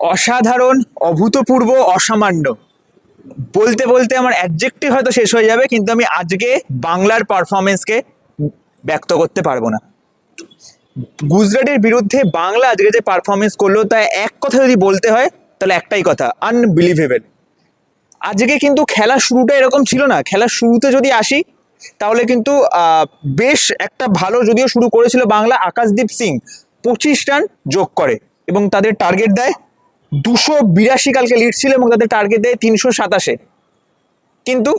অসাধারণ, অভূতপূর্ব, অসামান্য। বলতে বলতে আমার অ্যাডজেক্টিভ হয়তো শেষ হয়ে যাবে, কিন্তু আমি আজকে বাংলার পারফরমেন্সকে ব্যক্ত করতে পারব না। গুজরাটের বিরুদ্ধে বাংলা আজকে যে পারফরমেন্স করল, তা এক কথা যদি বলতে হয়, তাহলে একটাই কথা আনবিলিভেবল আজকে কিন্তু খেলা শুরুটা এরকম ছিল না খেলার শুরুতে যদি আসি, তাহলে কিন্তু বেশ একটা ভালো যদিও শুরু করেছিল বাংলা, আকাশদীপ সিং, পঁচিশ রান যোগ করে এবং তাদের টার্গেট দেয় দুশো বিরাশি কালকে লিড ছিল এবং তাদের টার্গেট দেয় তিনশো সাতাশে। কিন্তু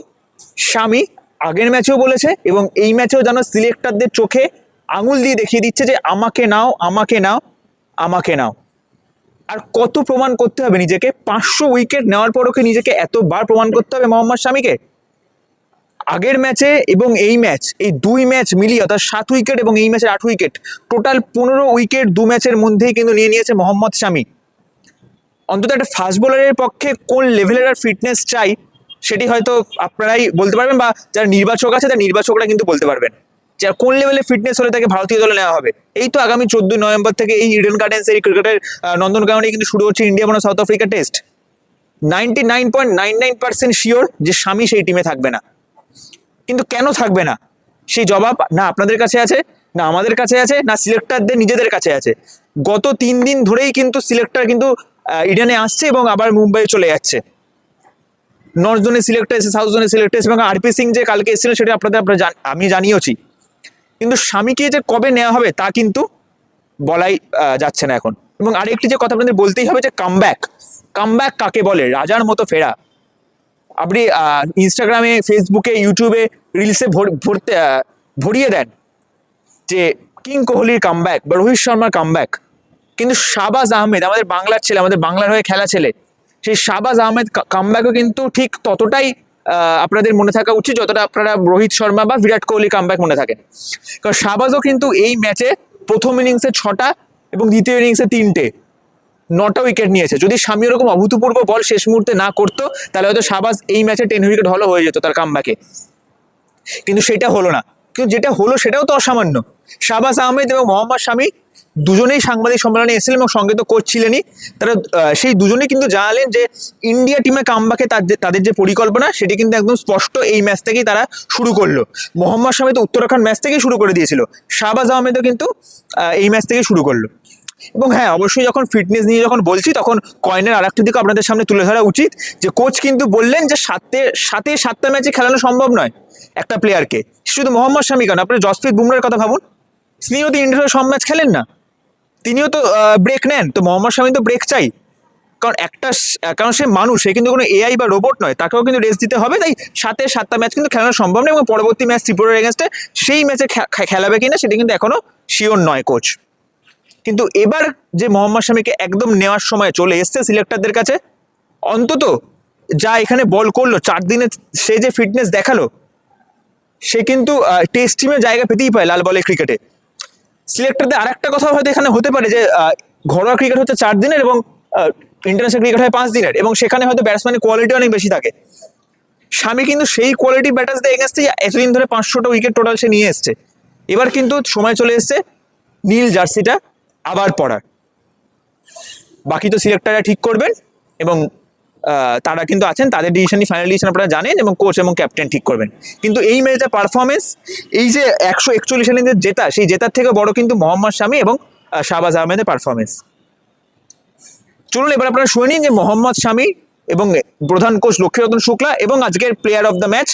স্বামী আগের ম্যাচেও বলেছে এবং এই ম্যাচেও যেন সিলেক্টরদের চোখে আঙুল দিয়ে দেখিয়ে দিচ্ছে যে আমাকে নাও আমাকে নাও আমাকে নাও। আর কত প্রমাণ করতে হবে নিজেকে? পাঁচশো উইকেট নেওয়ার পরও কি নিজেকে এতবার প্রমাণ করতে হবে মোহাম্মদ স্বামীকে। আগের ম্যাচে এবং এই ম্যাচ এই দুই ম্যাচ মিলিয়ে অর্থাৎ সাত উইকেট এবং এই ম্যাচের আট উইকেট টোটাল পনেরো উইকেট দু ম্যাচের মধ্যেই কিন্তু নিয়ে নিয়েছে মোহাম্মদ শামি অন্তত একটা ফাস্ট বোলারের পক্ষে কোন লেভেলের আর ফিটনেস চাই, সেটি হয়তো আপনারাই বলতে পারবেন বা যারা নির্বাচক আছে, তার নির্বাচকরা কিন্তু বলতে পারবেন যে কোন লেভেলে ফিটনেস হলে তাকে ভারতীয় দলে নেওয়া হবে। এই তো আগামী চোদ্দই নভেম্বর থেকে এই ইডেন গার্ডেন্স এই ক্রিকেটের নন্দনকাননে কিন্তু শুরু হচ্ছে ইন্ডিয়া বনাম South Africa test ninety nine point nine nine percent sure যে স্বামী সেই টিমে থাকবে না। কিন্তু কেন থাকবে না? সেই জবাব না আপনাদের কাছে আছে, না আমাদের কাছে আছে, না সিলেক্টারদের নিজেদের কাছে আছে। গত তিন দিন ধরেই কিন্তু সিলেক্টর কিন্তু ইডেনে আসছে এবং আবার মুম্বাই চলে যাচ্ছে। নর্থ জোনে সিলেক্টর এসে সাউথ জোনে সিলেক্টর এসে এবং আরপি সিং যে কালকে এসেছিলেন সেটা আপনাদের আপনারা আমি জানিয়েছি কিন্তু স্বামীকে যে কবে নেওয়া হবে তা কিন্তু বলাই যাচ্ছে না এখন। এবং আরেকটি যে কথা আপনাদের বলতেই হবে যে কামব্যাক কামব্যাক কাকে বলে? রাজার মতো ফেরা। আপনি ইনস্টাগ্রামে ফেসবুকে ইউটিউবে রিলসে ভর- ভরতে ভরিয়ে দেন যে কিং কোহলির কামব্যাক বা রোহিত শর্মার কামব্যাক কিন্তু শাবাজ আহমেদ, আমাদের বাংলার ছেলে, আমাদের বাংলার হয়ে খেলা ছেলে, সেই শাবাজ আহমেদ কামব্যাকও কিন্তু ঠিক ততটাই আপনাদের মনে থাকা উচিত যতটা আপনারা রোহিত শর্মা বা বিরাট কোহলি কামব্যাক মনে থাকেন কারণ শাবাজও কিন্তু এই ম্যাচে প্রথম ইনিংসে ছটা এবং দ্বিতীয় ইনিংসে তিনটে, নটা উইকেট নিয়েছে। যদি স্বামী ওরকম অভূতপূর্ব বল শেষ মুহূর্তে না করতো, তাহলে হয়তো শাবাজ এই ম্যাচে টেন উইকেট হলো হয়ে যেত তার কামব্যাকে কিন্তু সেটা হলো না। কিন্তু যেটা হলো সেটাও তো অসামান্য। শাহবাজ আহমেদ এবং মোহাম্মদ শামী দুজনেই সাংবাদিক সম্মেলনে এসেছিলেন এবং সঙ্গে তো কোচ ছিলেনই। তারা সেই দুজনেই কিন্তু জানালেন যে ইন্ডিয়া টিমে কামবাকে তাদের যে পরিকল্পনা, সেটি কিন্তু একদম স্পষ্ট এই ম্যাচ থেকেই তারা শুরু করল। মোহাম্মদ শামী তো উত্তরাখণ্ড ম্যাচ থেকেই শুরু করে দিয়েছিল। শাহবাজ আহমেদও কিন্তু এই ম্যাচ থেকেই শুরু করল। এবং হ্যাঁ অবশ্যই যখন ফিটনেস নিয়ে যখন বলছি, তখন কয়েনের আর দিকে আপনাদের সামনে তুলে ধরা উচিত, যে কোচ কিন্তু বললেন যে সাতে সাতে, সাতটা ম্যাচে খেলানো সম্ভব নয় একটা প্লেয়ারকে শুধু মোহাম্মদ শামী কেন? আপনি জসপ্রীত বুমরার কথা ভাবুন। তিনিও তো ইন্ডিয়ার সব ম্যাচ খেলেন না। তিনিও তো ব্রেক নেন। তো মোহাম্মদ শামী তো ব্রেক চাই। কারণ একটা কারণ সে মানুষ, সে কিন্তু কোনো এআই বা রোবট নয়। তাকেও কিন্তু রেস্ট দিতে হবে। তাই সাথে সাতটা ম্যাচ কিন্তু খেলানো সম্ভব নয় এবং পরবর্তী ম্যাচ ত্রিপুরার এগেনস্টে সেই ম্যাচে খেলাবে কিনা সেটা কিন্তু এখনও শিওর নয় কোচ কিন্তু এবার যে মোহাম্মদ শামীকে একদম নেওয়ার সময় চলে এসছে সিলেক্টরদের কাছে, অন্তত যা এখানে বল করল, চার দিনে সে যে ফিটনেস দেখাল, সে কিন্তু টেস্ট টিমে জায়গা পেতেই পায় লাল বলের ক্রিকেটে সিলেক্টরদের আর একটা কথা হয়তো এখানে হতে পারে যে ঘরোয়া ক্রিকেট হচ্ছে চার দিনের এবং ইন্টারন্যাশনাল ক্রিকেট হয় পাঁচ দিনের এবং সেখানে হয়তো ব্যাটসম্যানের কোয়ালিটি অনেক বেশি থাকে। স্বামী কিন্তু সেই কোয়ালিটি ব্যাটার্সদের এগেনস্টে এতদিন ধরে পাঁচশোটা উইকেট টোটাল সে নিয়ে এসছে। এবার কিন্তু সময় চলে এসছে নীল জার্সিটা আবার পড়ার বাকি তো সিলেক্টাররা ঠিক করবেন এবং তারা কিন্তু আছেন তাদের ডিসিশনই ফাইনাল ডিসিশন আপনারা জানেন এবং কোচ এবং ক্যাপ্টেন ঠিক করবেন কিন্তু এই ম্যাচে পারফরমেন্স এই যে একশো একচল্লিশ রানের জেতা সেই জেতার থেকে বড় কিন্তু মোহাম্মদ শামী এবং আহ, শাহবাজ আহমেদের পারফরমেন্স চলুন এবার আপনারা শুনে নিন যে মোহাম্মদ শামী এবং প্রধান কোচ লক্ষ্মীরতন শুক্লা এবং আজকের player of the match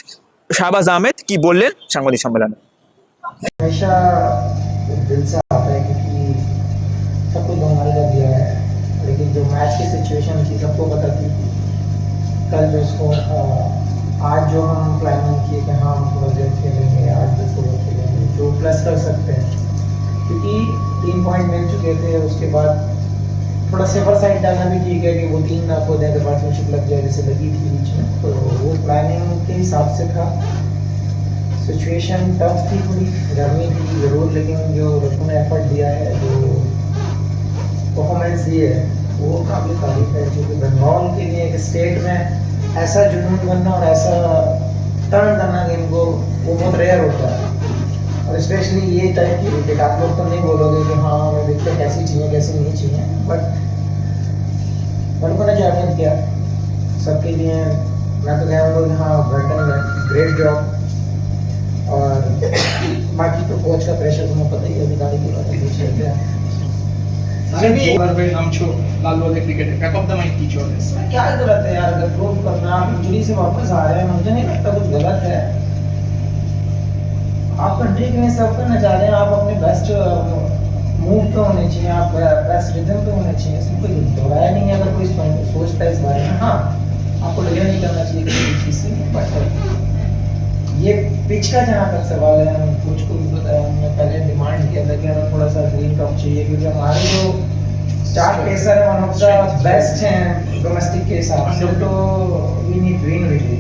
Shahbaz Ahmed কি বললেন সাংবাদিক সম্মেলনে हमेशा दिल से आता है क्योंकि सब कुछ भगवान का दिया है लेकिन जो मैच की सिचुएशन थी सबको पता थी कल जो इसको आज जो हम प्लानिंग किए कि हाँ हम थोड़ा देर खेलेंगे, आज भी थोड़ा खेलेंगे, जो प्लस कर सकते हैं। क्योंकि तीन पॉइंट मिल चुके थे, उसके बाद थोड़ा सेफर साइड डालना भी ठीक है कि वो तीन आपको दें तो पार्टनरशिप लग जाए, जैसे लगी थी बीच में। तो वो प्लानिंग के हिसाब से था। सिचुएशन टफ थी थोड़ी, गर्मी थी ज़रूर, लेकिन जो लड़कों ने एफर्ट दिया है, जो परफॉर्मेंस दी है वो काफ़ी तारीफ़ है, क्योंकि बंगाल के लिए एक स्टेट में ऐसा जुनून बनना और ऐसा टर्न करना गेम को वो बहुत रेयर होता है। और स्पेशली ये टाइप की विकेट आप लोग तो नहीं बोलोगे कि हाँ हमें विकेट कैसी चाहिए, कैसी नहीं चाहिए बट बट उन्होंने चैलेंज किया? सबके लिए मैं तो कह हम लोग यहाँ ब्रैंडन ग्रेट जॉब और बाकी तो कोच का प्रेशर तुम्हें पता ही है दिखाने की बात है Amcho, Lalwale cricketer, back of the mind teach all this. क्या गलत है यार? अगर करना आप इंजरी से वापस आ रहे हैं मुझे नहीं लगता कुछ गलत है। आप कंट्री के लिए सर्व करना चाह रहे हैं आप अपने बेस्ट मूव पे होने चाहिए आप बेस्ट रिदम पे होने चाहिए। कोई दोहराया नहीं है अगर कोई सोचता है इस बारे में। हाँ आपको नहीं करना चाहिए किसी भी चीज़ से बट ये पिच का जहाँ तक सवाल है हम कुछ को भी बताया हमने पहले डिमांड किया था कि हमें थोड़ा सा ग्रीन कप चाहिए क्योंकि हमारे जो स्टार है वन ऑफ़ द बेस्ट हैं डोमेस्टिक के हिसाब से तो we need green really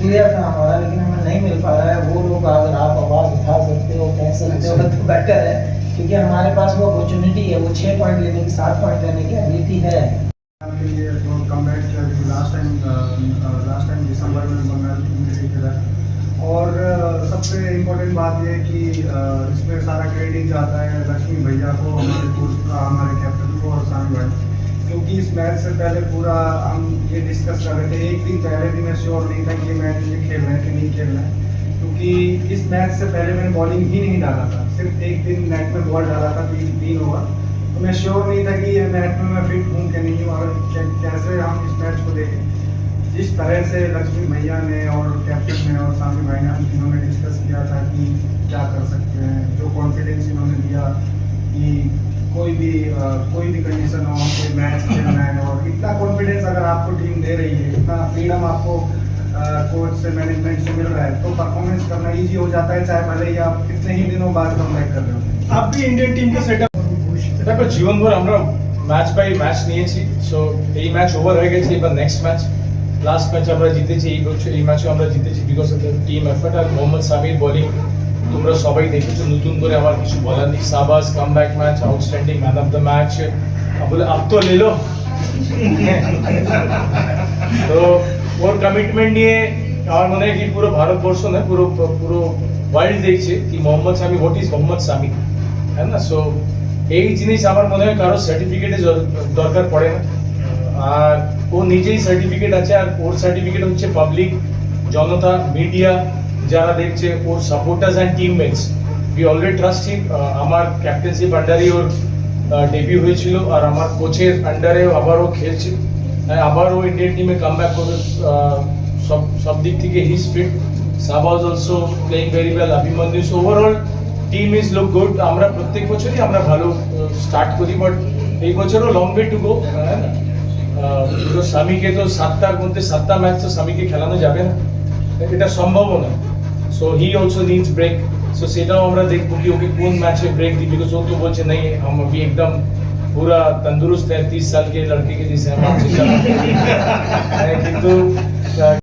clear था हमारा लेकिन हमें नहीं मिल पा रहा है। वो लोग अगर आप आवाज़ उठा सकते हो कह सकते हो तो बेटर है। क्योंकि हमारे पास वो अपॉर्चुनिटी है वो छः पॉइंट लेने की सात पॉइंट लेने की एबिलिटी है। के लिए कम बैक किया क्योंकि लास्ट टाइम लास्ट टाइम दिसंबर में बंगाल टीम के खेला। और सबसे इम्पोर्टेंट बात ये है कि इसमें सारा क्रेडिट जाता है लक्ष्मी भैया को हमारे कोच हमारे कैप्टन को और सामी भाई क्योंकि इस मैच से पहले पूरा हम ये डिस्कस कर रहे थे, एक दिन पहले भी मैं श्योर नहीं था कि ये मैच ये खेलना है कि नहीं खेलना है। क्योंकि इस मैच से पहले मैंने बॉलिंग ही नहीं डाला था, सिर्फ़ एक दिन नेट में बॉल डाला था, तीन तीन ओवर तो मैं श्योर नहीं था कि ये मैच में मैं फिट हूँ कि नहीं और कै- कैसे हम इस मैच को देखें। जिस तरह से लक्ष्मी भैया ने और कैप्टन ने और सामी भाई ने हम तीनों ने डिस्कस किया था कि क्या कर सकते हैं, जो कॉन्फिडेंस इन्होंने दिया कि कोई भी अ, कोई भी कंडीशन हो कोई मैच खेलना है और इतना कॉन्फिडेंस अगर आपको टीम दे रही है इतना फ्रीडम आपको कोच से मैनेजमेंट से मिल रहा है तो परफॉर्मेंस करना इजी हो जाता है चाहे भले ही आप कितने ही दिनों बाद कम कर रहे हो আপনি ইন্ডিয়ান টিমকে সেট দেখো জীবনভর আমরা ম্যাচ বাই ম্যাচ নিয়েছি সো এই ম্যাচ ওভার হয়ে গেছে এবার নেক্সট ম্যাচ লাস্ট ম্যাচ আমরা জিতেছি এই বছর এই ম্যাচও আমরা জিতেছি because of the team effort R Mohammad Samir bowling তোমরা সবাই দেখেছ, নতুন করে আমার কিছু বলার নেই। সাবাস come back match outstanding man of the match বলে, আপ তো লে লো। তো, ওর কমিটমেন্ট নিয়ে আমার মনে হয় কি, পুরো ভারতবর্ষ নয়, পুরো পুরো ওয়ার্ল্ড দেখছে কি, মোহাম্মদ সামি হোয়াট ইজ মোহাম্মদ সামি হ্যাঁ না? সো এই জিনিস আমার মনে হয় কারও সার্টিফিকেটের দরকার পড়ে না। আর ও নিজেই সার্টিফিকেট আছে, আর ওর সার্টিফিকেট হচ্ছে পাবলিক জনতা মিডিয়া যারা দেখছে ওর supporters and teammates we already trust him আমার ক্যাপ্টেন্সিপ আন্ডারই ওর ডেবিউ হয়েছিল আর আমার কোচের আন্ডারেও আবারও খেলছে। হ্যাঁ, আবারও ইন্ডিয়ান টিমে কাম ব্যাক করবে। সব সব দিক থেকে his fit Shahbaz also playing very well Abhimanyu overall team is look good আমরা প্রত্যেক বছরই আমরা ভালো স্টার্ট করি বাট এই বছরও লং ওয়ে টু গো তো স্বামীকে তো সাতটার মধ্যে সাতটা ম্যাচ তো স্বামীকে খেলানো যাবে না। এটা সম্ভবও না। So he also needs break. So सेजा ओवरा देख बुकी होगी कौन मैच में ब्रेक दी बिकॉज़ वो तो बोलते नहीं है हम अभी एकदम पूरा तंदुरुस्त है तीस साल के लड़के के जैसे हम